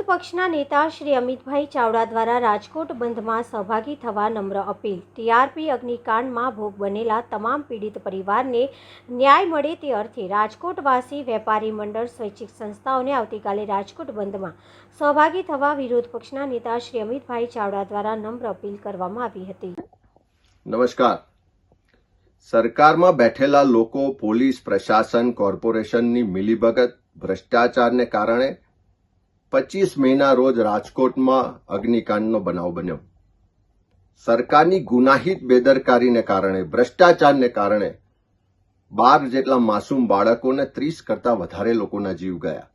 પક્ષના નેતા શ્રી અમિતભાઈ ચાવડા દ્વારા રાજકોટ બંધમાં સહભાગી થવા નમ્ર અપીલ. ટીઆરપી અગ્નિકાંડમાં ભોગ બનેલા તમામ પીડિત પરિવારને ન્યાય મળે તે અર્થે રાજકોટવાસી વેપારી મંડળ સ્વૈચ્છિક સંસ્થાઓને આવતીકાલે રાજકોટ બંધમાં સહભાગી થવા વિરોધ પક્ષના નેતા શ્રી અમિતભાઈ ચાવડા દ્વારા નમ્ર અપીલ કરવામાં આવી હતી. નમસ્કાર. સરકારમાં બેઠેલા લોકો, પોલીસ, પ્રશાસન, કોર્પોરેશનની મિલીભગત ભ્રષ્ટાચારને કારણે પચીસ મેના રોજ રાજકોટમાં અગ્નિકાંડનો બનાવ બન્યો. સરકારની ગુનાહિત બેદરકારીને કારણે, ભ્રષ્ટાચારને કારણે બાર જેટલા માસૂમ બાળકોને ત્રીસ કરતા વધારે લોકોના જીવ ગયા.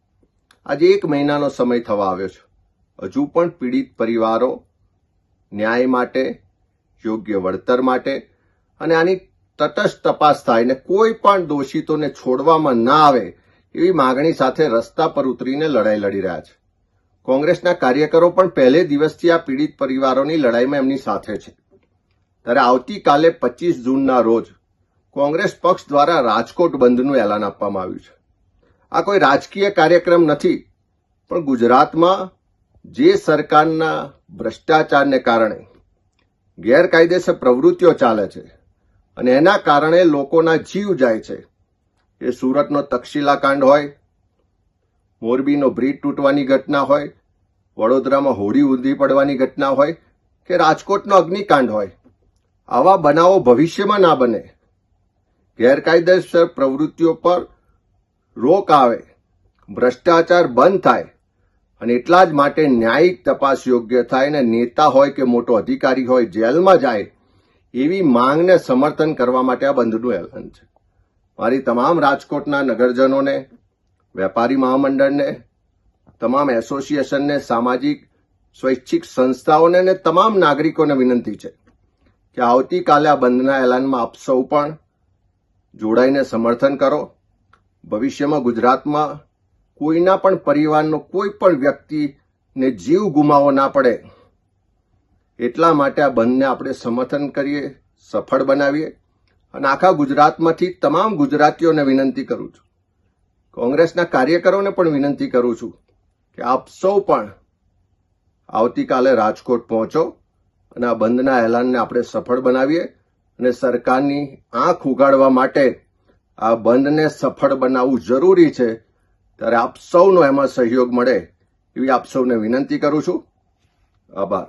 આજે એક મહિનાનો સમય થવા આવ્યો છે. હજુ પણ પીડિત પરિવારો ન્યાય માટે, યોગ્ય વળતર માટે અને આની તટસ્થ તપાસ થાય ને કોઈ પણ દોષિતોને છોડવામાં ના આવે એવી માગણી સાથે રસ્તા પર ઉતરીને લડાઈ લડી રહ્યા છે. કોંગ્રેસના કાર્યકરો પણ પહેલે દિવસથી આ પીડિત પરિવારોની લડાઈમાં એમની સાથે છે. ત્યારે આવતીકાલે પચીસ જૂનના રોજ કોંગ્રેસ પક્ષ દ્વારા રાજકોટ બંધનું એલાન આપવામાં આવ્યું છે. આ કોઈ રાજકીય કાર્યક્રમ નથી, પણ ગુજરાતમાં જે સરકારના ભ્રષ્ટાચારને કારણે ગેરકાયદેસર પ્રવૃત્તિઓ ચાલે છે અને એના કારણે લોકોના જીવ જાય છે, એ સુરતનો તક્ષશિલા કાંડ હોય મોરબીનો બ્રિજ તૂટવાની ઘટના હોય, વડોદરામાં હોડી ઊંધી પડવાની ઘટના હોય કે રાજકોટનો અગ્નિકાંડ હોય, આવા બનાવો ભવિષ્યમાં ના બને. ગેરકાયદેસર પ્રવૃત્તિઓ પર રોક આવે, ભ્રષ્ટાચાર બંધ થાય અને એટલા જ માટે ન્યાયિક તપાસ યોગ્ય થાય ને નેતા હોય કે મોટો અધિકારી હોય જેલમાં જાય, એવી માંગને સમર્થન કરવા માટે આ બંધનું એલાન છે. મારી તમામ રાજકોટના નગરજનોને વેપારી મહામંડળને, તમામ એસોસિએશનને, સામાજિક, સ્વૈચ્છિક સંસ્થાઓને અને તમામ નાગરિકોને વિનંતી છે કે આવતીકાલે આ બંધના એલાનમાં આપ સૌ પણ જોડાઈને સમર્થન કરો. ભવિષ્યમાં ગુજરાતમાં કોઈના પણ પરિવારનો કોઈ પણ વ્યક્તિને જીવ ગુમાવવો ના પડે એટલા માટે આ બંધને આપણે સમર્થન કરીએ, સફળ બનાવીએ અને આખા ગુજરાતમાંથી તમામ ગુજરાતીઓને વિનંતી કરું છું. કોંગ્રેસના કાર્યકરોને પણ વિનંતી કરું છું કે આપ સૌ પણ આવતીકાલે રાજકોટ પહોંચો અને આ બંધના એલાનને આપણે સફળ બનાવીએ અને સરકારની આંખ ઉગાડવા માટે આ બંધને સફળ બનાવવું જરૂરી છે, ત્યારે આપ સૌનો એમાં સહયોગ મળે એવી આપ સૌને વિનંતી કરું છું. આભાર.